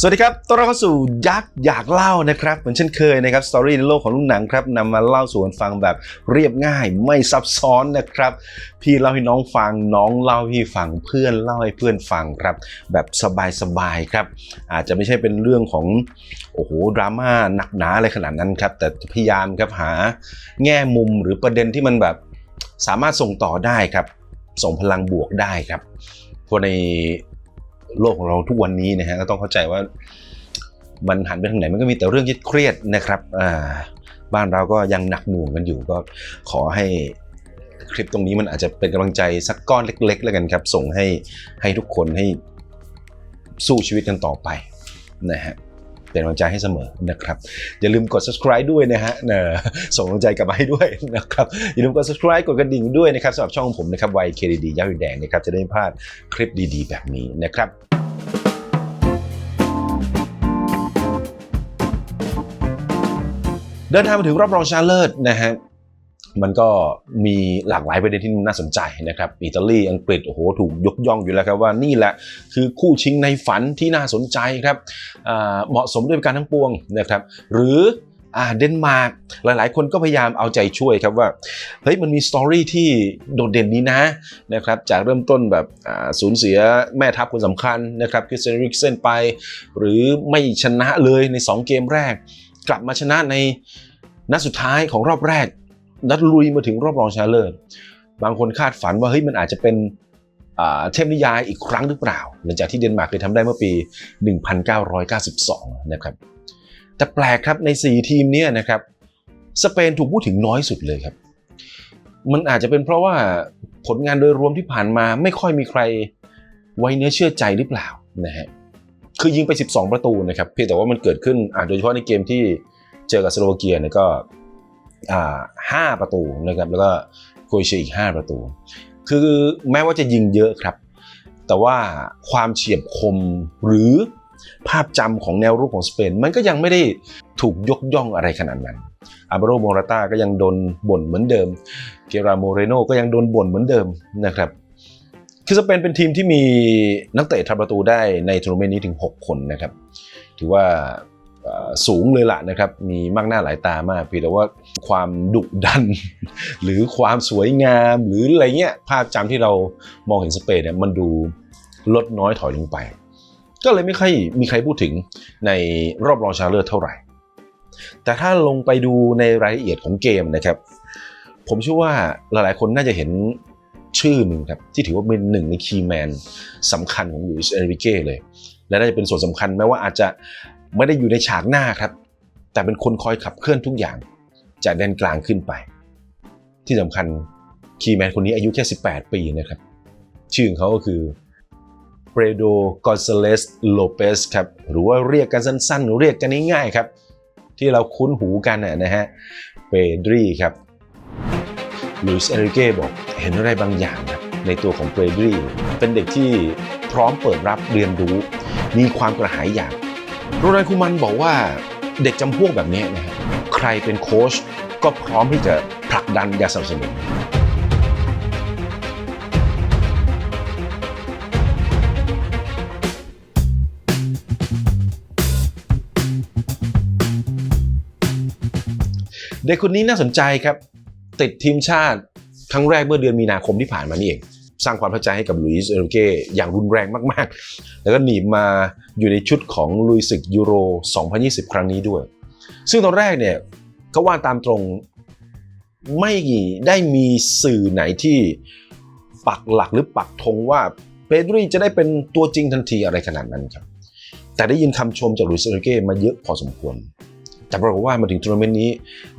สวัสดีครับ ต้อนรับเข้าสู่ยักษ์อยากเล่านะครับ เหมือนเช่นเคยนะครับ สตอรี่ในโลกของลูกหนังครับนำมาเล่าสู่กันฟังแบบเรียบง่ายไม่ซับซ้อนนะครับ พี่เล่าให้น้องฟัง น้องเล่าให้ฟัง เพื่อนเล่าให้เพื่อนฟังครับ แบบสบายๆครับ อาจจะไม่ใช่เป็นเรื่องของ โอ้โห ดราม่าหนักหนาอะไรขนาดนั้นครับ แต่พยายามครับหาแง่มุมหรือประเด็นที่มันแบบสามารถส่งต่อได้ครับ ส่งพลังบวกได้ครับเพราะใน โลกของเราทุกวันนี้นะฮะก็ต้องเข้าใจว่ามันหันไปทางไหนมันก็มีแต่เรื่องเครียดนะครับบ้านเราก็ยังหนักหน่วงกันอยู่ก็ขอให้คลิปตรงนี้มันอาจจะเป็นกำลังใจสักก้อนเล็ก ๆ แล้วกันครับ ส่งให้ให้ทุกคนให้สู้ชีวิตกันต่อไปนะฮะ เป็นกำลังใจให้เสมอนะครับ อย่าลืมกด subscribe ด้วยนะฮะนะส่งกำลังใจกลับมาให้ด้วยนะครับ อย่าลืมกด subscribe กดกระดิ่งด้วยนะครับสำหรับช่องผมนะครับวัยเคดียาวแดงนะครับจะได้ไม่พลาดคลิปดีๆ แบบนี้นะครับเดินทางมาถึงรอบรองชนะเลิศนะฮะ มันก็มีหลากหลายประเด็นที่น่าสนใจนะครับอิตาลีอังกฤษโอ้โหถูกยกย่องอยู่แล้วครับว่านี่แหละคือคู่ชิงในฝันที่น่าสนใจครับเหมาะสมด้วยการทั้งปวงนะครับหรือเดนมาร์กหลายๆ คนก็พยายามเอาใจช่วยครับว่าเฮ้ยมันมีสตอรี่ที่โดดเด่นนี้นะนะครับจากเริ่มต้นแบบสูญเสียแม่ทัพคนสำคัญนะครับคริสเตียนริกเซนไป หรือไม่ชนะเลยใน 2 เกมแรก กลับมาชนะในนัดสุดท้ายของรอบแรก นัดลุยมาถึงรอบรองชนะเลิศบางคนคาดฝันว่าเฮ้ยมันอาจจะเป็นเทพนิยายอีกครั้งหรือเปล่า หลังจากที่เดนมาร์กเคยทำได้เมื่อปี 1992 นะครับ แต่แปลกครับใน 4 ทีมนี้นะครับสเปนถูกพูดถึงน้อยสุดเลยครับ มันอาจจะเป็นเพราะว่าผลงานโดยรวมที่ผ่านมาไม่ค่อยมีใครไว้เนื้อเชื่อใจหรือเปล่านะฮะคือยิงไป 12 ประตูนะครับเพียงแต่ว่ามันเกิดขึ้นอ่าโดยเฉพาะในเกมที่เจอกับสโลวาเกียเนี่ยก็ ห้าประตูนะครับแล้วก็โคเอเชียอีก 5 ประตู คือแม้ว่าจะยิงเยอะครับ แต่ว่าความเฉียบคมหรือภาพจำของแนวรุกของสเปน มันก็ยังไม่ได้ถูกยกย่องอะไรขนาดนั้นอาบโรโมราตาก็ยังโดนบ่นเหมือนเดิม เกราโมเรโนก็ยังโดนบ่นเหมือนเดิมนะครับคือสเปนเป็นทีมที่มีนักเตะทำประตูได้ในทัวร์นาเมนต์นี้ถึง 6 คนนะครับ ถือว่า สูงเลยล่ะนะครับ มีมากหน้าหลายตามากเพียงแต่ว่าความดุดัน หรือความสวยงาม หรืออะไรเงี้ยภาพจำที่เรามองเห็นสเปนเนี่ยมันดูลดน้อยถอยลงไป ก็เลยไม่ค่อยมีใครพูดถึงในรอบรองชนะเลิศเท่าไหร่ แต่ถ้าลงไปดูในรายละเอียดของเกมนะครับ ผมเชื่อว่าหลายๆ คนน่าจะเห็นชื่อหนึ่งครับ ที่ถือว่าเป็นหนึ่งในคีย์แมนสำคัญของลุยส์เอริเก้เลย และน่าจะเป็นส่วนสำคัญแม้ว่าอาจจะ ไม่ได้อยู่ในฉากหน้าครับ แต่เป็นคนคอยขับเคลื่อนทุกอย่าง จากแดนกลางขึ้นไป ที่สำคัญคีแมนคนนี้อายุแค่ 18 ปีนะครับ ชื่อของเขาก็คือเปโดกอนซาเลสโลเปสครับ หรือว่าเรียกกันสั้นๆ เรียกกันง่ายๆครับ ที่เราคุ้นหูกันนะฮะเปดรีครับลุยส์เอริเก้บอกเห็นอะไรบางอย่างครับในตัวของเปรดรีเป็นเด็กที่พร้อมเปิดรับเรียนรู้ มีความกระหายอยาก โรนัลคูมันบอกว่าเด็กจำพวกแบบนี้นะฮะใครเป็นโค้ชก็พร้อมที่จะผลักดันอย่าสนับสนุนเด็กคนนี้น่าสนใจครับ ติดทีมชาติครั้งแรกเมื่อเดือนมีนาคมที่ผ่านมานี่เอง สร้างความประทับใจให้กับลุยส์เอริเก้อย่างรุนแรงมากๆ แล้วก็หนีมาอยู่ในชุดของลุยสึกยูโร 2020 ครั้งนี้ด้วย ซึ่งตอนแรกเนี่ยก็ว่าตามตรงไม่ได้มีสื่อไหนที่ปักหลักหรือปักธงว่าเปดรีจะได้เป็นตัวจริงทันทีอะไรขนาดนั้นครับ แต่ได้ยินคำชมจากลุยส์เอริเก้มาเยอะพอสมควร แต่ปรากฏว่ามาถึงทัวร์นาเมนต์นี้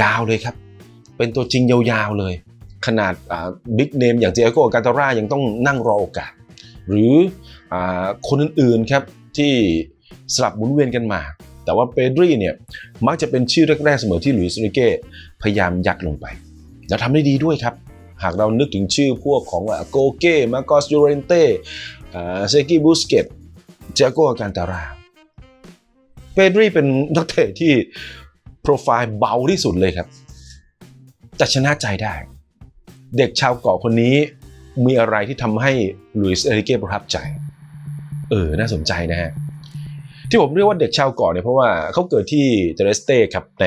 ยาวเลยครับ เป็นตัวจริงยาวๆเลย ขนาดบิ๊กเนมอย่างเจโกกาตาร่ายังต้องนั่งรอโอกาส หรืออคนอื่นๆครับที่สลับหมุนเวียนกันมา แต่ว่าเปดรีเนี่ยมักจะเป็นชื่อแรกๆเสมอที่หลุยส์ริเก้พยายามยัดลงไป แล้วทำได้ดีด้วยครับ หากเรานึกถึงชื่อพวกของโกเก้มาโกสยูเรนเต้เซกิบูสเกตเจโกกาตาร่าเปดรีเป็นนักเตะที่โปรไฟล์เบาที่สุดเลยครับแต่ชนะใจได้ เด็กชาวเกาะคนนี้มีอะไรที่ทำให้ลุยส์เอริเก้ประทับใจ เออ น่าสนใจนะฮะ ที่ผมเรียกว่าเด็กชาวเกาะเนี่ยเพราะว่าเขาเกิดที่เตเรสเต้ครับใน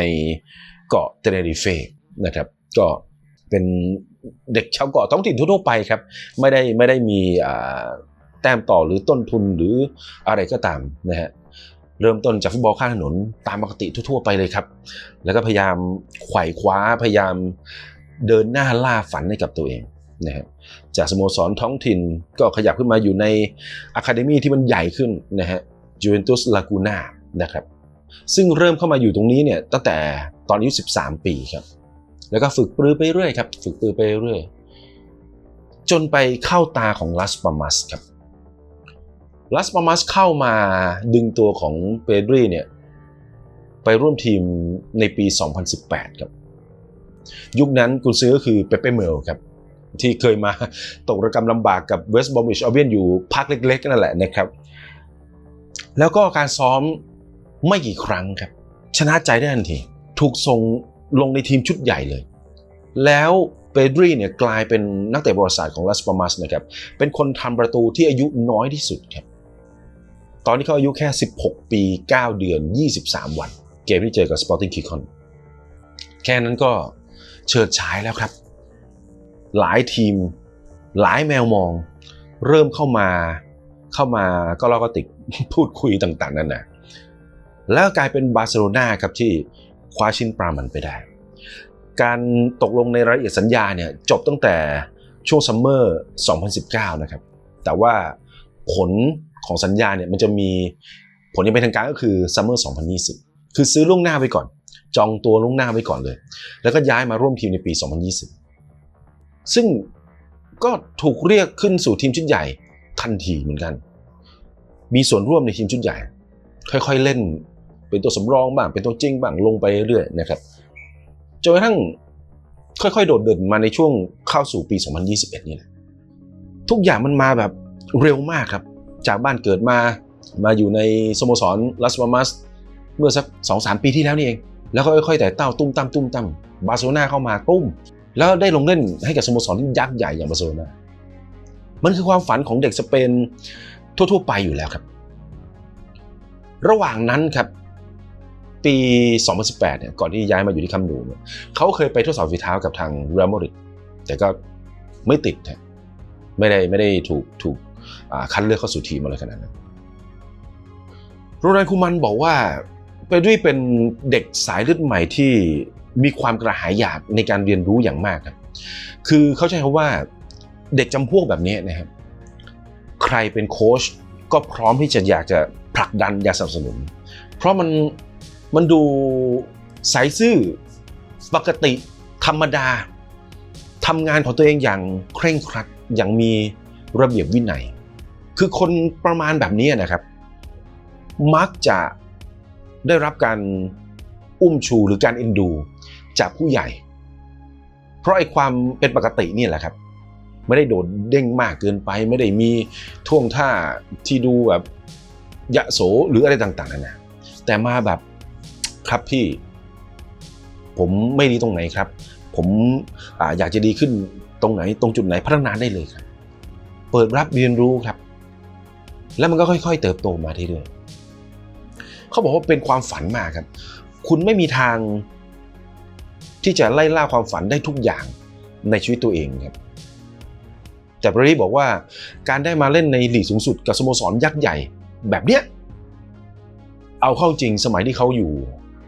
เกาะเตเนริเฟนะครับ ก็เป็นเด็กชาวเกาะท้องถิ่นทั่วไปครับ ไม่ได้ไม่ได้มีแต้มต่อหรือต้นทุนหรืออะไรก็ตามนะฮะเริ่มต้นจากฟุตบอลข้างถนนตามปกติทั่วๆไปเลยครับ แล้วก็พยายามไขว่คว้าพยายาม เดินหน้าล่าฝันให้กับตัวเองนะฮะจากสโมสรท้องถิ่นก็ขยับขึ้นมาอยู่ในอะคาเดมีที่มันใหญ่ขึ้นนะฮะจูเวนตุสลากูน่านะครับซึ่งเริ่มเข้ามาอยู่ตรงนี้เนี่ยตั้งแต่ตอนอายุ 13 ปีครับ แล้วก็ฝึกปรือไปเรื่อยครับ ฝึกปรือไปเรื่อย จนไปเข้าตาของลัสปามัสครับลัสปามัสเข้ามาดึงตัวของเปดรีเนี่ยไปร่วมทีมในปี 2018 ครับ ยุคนั้นกุนซื้อก็คือเปเป้เมลครับที่เคยมาตกระกรรมลำบากกับเวสต์บอมบิชอเวียนอยู่พักเล็กๆนั่นแหละนะครับ แล้วก็การซ้อมไม่กี่ครั้งครับ ชนะใจได้ทันที ถูกส่งลงในทีมชุดใหญ่เลย แล้วเปดรีเนี่ยกลายเป็นนักเตะประวัติศาสตร์ของลาสปามัสนะครับ เป็นคนทำประตูที่อายุน้อยที่สุดครับ ตอนนี้เขาอายุแค่ 16 ปี 9 เดือน 23 วัน เกมที่เจอกับ Sporting k i k o n แค่นั้นก็ เฉิดฉายแล้วครับ หลายทีม หลายแมวมอง เริ่มเข้ามาเข้ามาก็เราก็ติดพูดคุยต่างๆนั่นนะแล้วกลายเป็นบาร์เซโลนาครับที่คว้าชิ้นปรามันไปได้ การตกลงในรายละเอียดสัญญาเนี่ยจบตั้งแต่ช่วงซัมเมอร์ 2019 นะครับ แต่ว่าผลของสัญญาเนี่ยมันจะมีผลยังเป็นทางการก็คือซัมเมอร์ 2020 คือซื้อล่วงหน้าไปก่อน จองตัวล่วงหน้าไว้ก่อนเลย แล้วก็ย้ายมาร่วมทีมในปี 2020 ซึ่งก็ถูกเรียกขึ้นสู่ทีมชุดใหญ่ทันทีเหมือนกัน มีส่วนร่วมในทีมชุดใหญ่ ค่อยๆเล่น เป็นตัวสำรองบ้าง เป็นตัวจริงบ้าง ลงไปเรื่อยๆนะครับ จนกระทั่งค่อยๆ โดดเด่นมาในช่วงเข้าสู่ปี 2021 นี่แหละ ทุกอย่างมันมาแบบเร็วมากครับ จากบ้านเกิดมา มาอยู่ในสโมสรลัสปามัสเมื่อสัก 2-3 ปีที่แล้วนี่เอง แล้วก็ค่อยๆแต่เต้าตุ้มตั้มตุ้มตั้มบาร์เซโลนาเข้ามาตุ้มแล้วได้ลงเล่นให้กับสโมสรที่ยักษ์ใหญ่อย่างบาร์เซโลนามันคือความฝันของเด็กสเปนทั่วๆไปอยู่แล้วครับ ระหว่างนั้นครับปี 2018 เนี่ย ก่อนที่ย้ายมาอยู่ที่คัมนูเนี่ยเขาเคยไปทดสอบฝีเท้ากับทางเรอัลมาดริดแต่ก็ไม่ติดฮะไม่ได้ไม่ได้ถูกถูกคัดเลือกเข้าสู่ทีมอะไรขนาดนั้นโรนัลคูมันบอกว่า เปดรีเป็นเด็กสายเลือดใหม่ที่มีความกระหายอยากในการเรียนรู้อย่างมากครับคือเขาใช้คำว่าเด็กจำพวกแบบนี้นะครับ ใครเป็นโค้ชก็พร้อมที่จะอยากจะผลักดันอยากสนับสนุน เพราะมันมันดูใสซื่อปกติธรรมดาทำงานของตัวเองอย่างเคร่งครัดอย่างมีระเบียบวินัย คือคนประมาณแบบนี้นะครับ มักจะ ได้รับการอุ้มชูหรือการเอ็นดูจากผู้ใหญ่ เพราะไอ้ความเป็นปกตินี่แหละครับ ไม่ได้โดดเด้งมากเกินไป ไม่ได้มีท่วงท่าที่ดูแบบยะโสหรืออะไรต่างๆนานาแต่มาแบบครับพี่ ผมไม่ดีตรงไหนครับ ผมออยากจะดีขึ้นตรงไหน ตรงจุดไหนพัฒนาได้เลยครับ เปิดรับเรียนรู้ครับ แล้วมันก็ค่อย ๆ เติบโตมาเรื่อยๆ เขาบอกว่าเป็นความฝันมากครับ คุณไม่มีทางที่จะไล่ล่าความฝันได้ทุกอย่างในชีวิตตัวเองครับแต่บริบอกว่าการได้มาเล่นในหลีกสูงสุดกับสโมสรยักษ์ใหญ่แบบเนี้ยเอาเข้าจริงสมัยที่เขาอยู่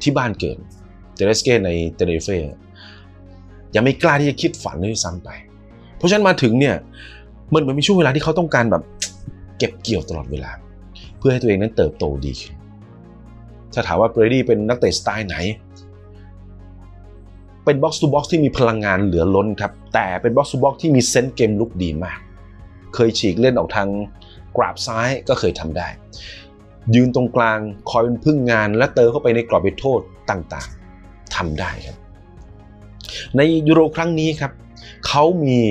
ที่บ้านเกิดเตเรสเก้ในเตเรเฟ่ยังไม่กล้าที่จะคิดฝันเลยซ้ำไป เพราะฉะนั้นมาถึงเนี่ยมันเหมือนมีช่วงเวลาที่เขาต้องการแบบเก็บเกี่ยวตลอดเวลา เพื่อให้ตัวเองนั้นเติบโตดีขึ้น ถ้าถามว่าเบรดี้เป็นนักเตะสไตล์ไหน เป็นบ็อกซ์ทูบ็อกซ์ที่มีพลังงานเหลือล้นครับ แต่เป็นบ็อกซ์ทูบ็อกซ์ที่มีเซนส์เกมลุกดีมาก เคยฉีกเล่นออกทางกราบซ้ายก็เคยทำได้ ยืนตรงกลางคอยเป็นพึ่งงาน และเติมเข้าไปในกรอบเขตโทษต่างๆทำได้ครับ ในยูโรครั้งนี้ครับเขามี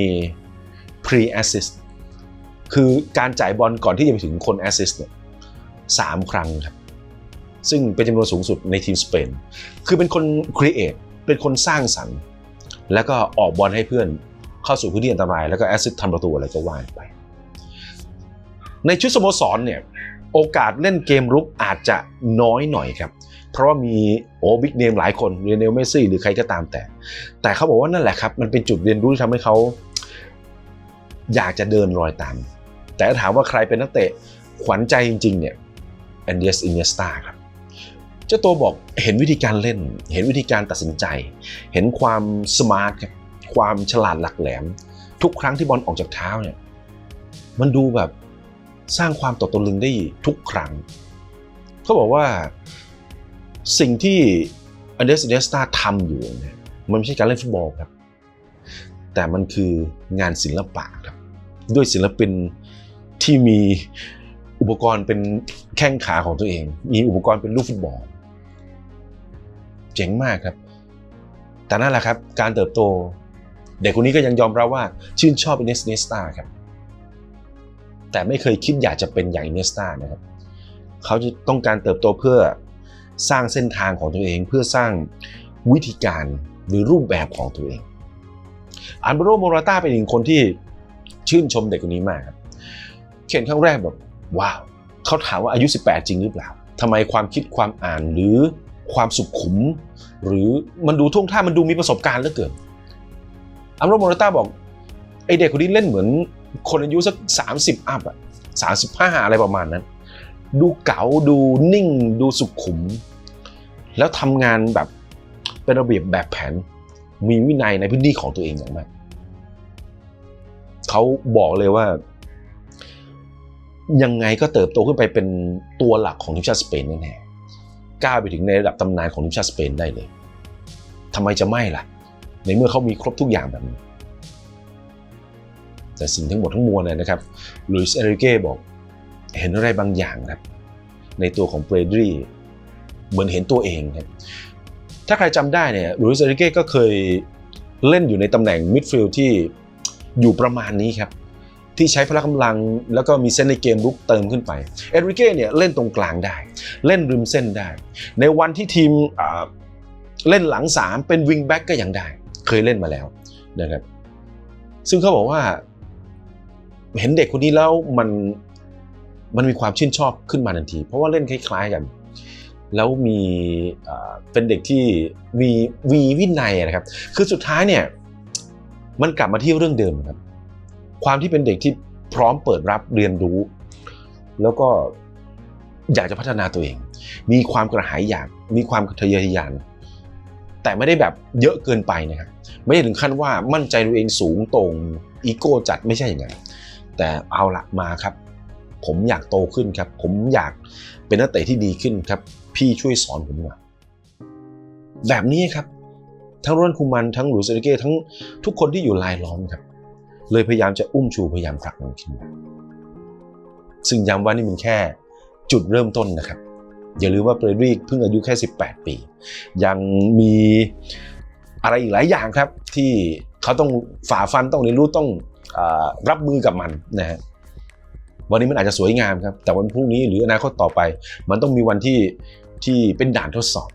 pre assist คือการจ่ายบอลก่อนที่จะไปถึงคน assist เนี่ยสามครั้งครับ ซึ่งเป็นจำนวนสูงสุดในทีมสเปน คือเป็นคน create เป็นคนสร้างสรรค์ แล้วก็ออกบอลให้เพื่อนเข้าสู่พื้นที่อันตราย แล้วก็ assist ทำประตูอะไรก็ว่าไป ในชุดสโมสรเนี่ยโอกาสเล่นเกมรุกอาจจะน้อยหน่อยครับ เพราะว่ามีโอ้บิ๊กเนมหลายคนเรเนลเมซี่ หรือใครก็ตามแต่ แต่เขาบอกว่านั่นแหละครับ มันเป็นจุดเรียนรู้ที่ทำให้เขาอยากจะเดินรอยตาม แต่ถ้าถามว่าใครเป็นนักเตะขวัญใจจริง ๆ เนี่ยแอนเดียสอินเนสตาครับ เจ้าตัวบอกเห็นวิธีการเล่น เห็นวิธีการตัดสินใจ เห็นความสมาร์ทความฉลาดหลักแหลม ทุกครั้งที่บอลออกจากเท้าเนี่ยมันดูแบบสร้างความตกตะลึงได้ทุกครั้ง เขาบอกว่าสิ่งที่อเดรสเดสตาทำอยู่เนี่ยมันไม่ใช่การเล่นฟุตบอลครับ แต่มันคืองานศิลปะครับ ด้วยศิลปินที่มีอุปกรณ์เป็นแข้งขาของตัวเอง มีอุปกรณ์เป็นลูกฟุตบอล เจ๋งมากครับ แต่นั่นแหละครับ การเติบโต เด็กคนนี้ก็ยังยอมรับว่าชื่นชอบอินเนสเนสตาครับ แต่ไม่เคยคิดอยากจะเป็นอย่างอินเนสตานะครับ เขาจะต้องการเติบโตเพื่อสร้างเส้นทางของตัวเอง เพื่อสร้างวิธีการหรือรูปแบบของตัวเองอันเบโรโมราตาเป็นอีกคนที่ชื่นชมเด็กคนนี้มากครับ เขียนครั้งแรกแบบว้าว เขาถามว่าอายุ 18 จริงหรือเปล่าทำไมความคิดความอ่านหรือ ความสุขุม หรือมันดูท่วงท่ามันดูมีประสบการณ์เหลือเกินอัมโรโมราตาบอกไอเด็กคนนี้เล่นเหมือนคนอายุสัก 30 อัพอะ35อะไรประมาณนั้น ดูเก๋าดูนิ่ง ดูสุขุม แล้วทำงานแบบเป็นระเบียบแบบแผน มีวินัยในพื้นที่ของตัวเองอย่างมากเขาบอกเลยว่า ยังไงก็เติบโตขึ้นไปเป็นตัวหลักของทีมชาติสเปนแน่ๆ ก้าวไปถึงในระดับตำนานของทีมชาติสเปนได้เลยทำไมจะไม่ล่ะ ในเมื่อเขามีครบทุกอย่างแบบนี้แต่สิ่งทั้งหมดทั้งมวลเลยนะครับลุยส์เอริเก้บอก เห็นอะไรบางอย่างครับ ในตัวของเบรดรีเหมือนเห็นตัวเองครับถ้าใครจำได้เนี่ยลุยส์เอริเก้ก็เคยเล่นอยู่ในตำแหน่งมิดฟิลด์ที่อยู่ประมาณนี้ครับ ที่ใช้พละกำลัง แล้วก็มีเส้นในเกมรุกเติมขึ้นไป เอริเก้เนี่ยเล่นตรงกลางได้ เล่นริมเส้นได้ ในวันที่ทีมเล่นหลังสามเป็นวิงแบ็กก็ยังได้ เคยเล่นมาแล้วนะครับซึ่งเขาบอกว่า เห็นเด็กคนนี้แล้วมันมันมีความชื่นชอบขึ้นมาทันที เพราะว่าเล่นคล้ายๆกัน แล้วมีเป็นเด็กที่มีวีวินัยนะครับ คือสุดท้ายเนี่ย มันกลับมาที่เรื่องเดิมครับ ความที่เป็นเด็กที่พร้อมเปิดรับเรียนรู้ แล้วก็อยากจะพัฒนาตัวเอง มีความกระหายอยาก มีความทะเยอทะยาน แต่ไม่ได้แบบเยอะเกินไปนะครับ ไม่ได้ถึงขั้นว่ามั่นใจตัวเองสูงต่งอีโก้จัดไม่ใช่อย่างนั้นแต่เอาละมาครับ ผมอยากโตขึ้นครับ ผมอยากเป็นนักเตะที่ดีขึ้นครับ พี่ช่วยสอนผมหน่อยแบบนี้ครับ ทั้งรนด์คูมันทั้งหลุยส์เอริเก้ทั้งทุกคนที่อยู่รายล้อมครับ เลยพยายามจะอุ้มชูพยายามผลักมันขึ้นมาซึ่งย้ำว่านี่มันแค่จุดเริ่มต้นนะครับ อย่าลืมว่าเบรดรีเพิ่งอายุแค่ 18 ปี ยังมีอะไรอีกหลายอย่างครับ ที่เขาต้องฝ่าฟันต้องเรียนรู้ต้องอรับมือกับมันนะฮะวันนี้มันอาจจะสวยงามครับ แต่วันพรุ่งนี้หรืออนาคตต่อไป มันต้องมีวันที่ที่เป็นด่านทดสอบ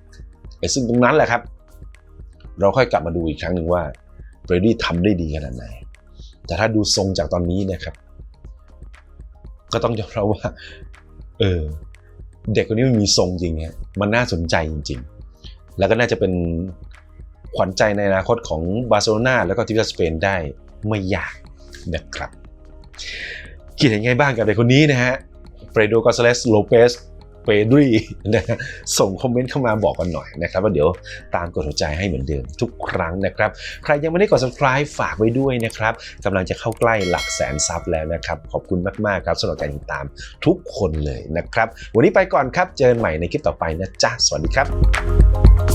ไอ้ซึ่งตรงนั้นแหละครับ เราค่อยกลับมาดูอีกครั้งหนึ่งว่าเบรดี้ทำได้ดีขนาดไหน แต่ถ้าดูทรงจากตอนนี้นะครับ ก็ต้องยอมรับว่า เออ เด็กคนนี้มันมีทรงจริงฮะมันน่าสนใจจริง ๆ แล้วก็น่าจะเป็นขวัญใจในอนาคตของบาร์เซโลนาแล้วก็ทีมชาติสเปนได้ไม่ยากนะครับคิดยังไงบ้างกับเด็กคนนี้นะฮะเฟรโดกอสเลสโลเปส เปดรีนะส่งคอมเมนต์เข้ามาบอกกันหน่อยนะครับว่าเดี๋ยวตามกดหัวใจให้เหมือนเดิมทุกครั้งนะครับ ใครยังไม่ได้กด subscribe ฝากไว้ด้วยนะครับกำลังจะเข้าใกล้หลักแสนซับแล้วนะครับ ขอบคุณมาก ๆ ครับสำหรับการติดตามทุกคนเลยนะครับ วันนี้ไปก่อนครับ เจอกันใหม่ในคลิปต่อไปนะจ๊ะ สวัสดีครับ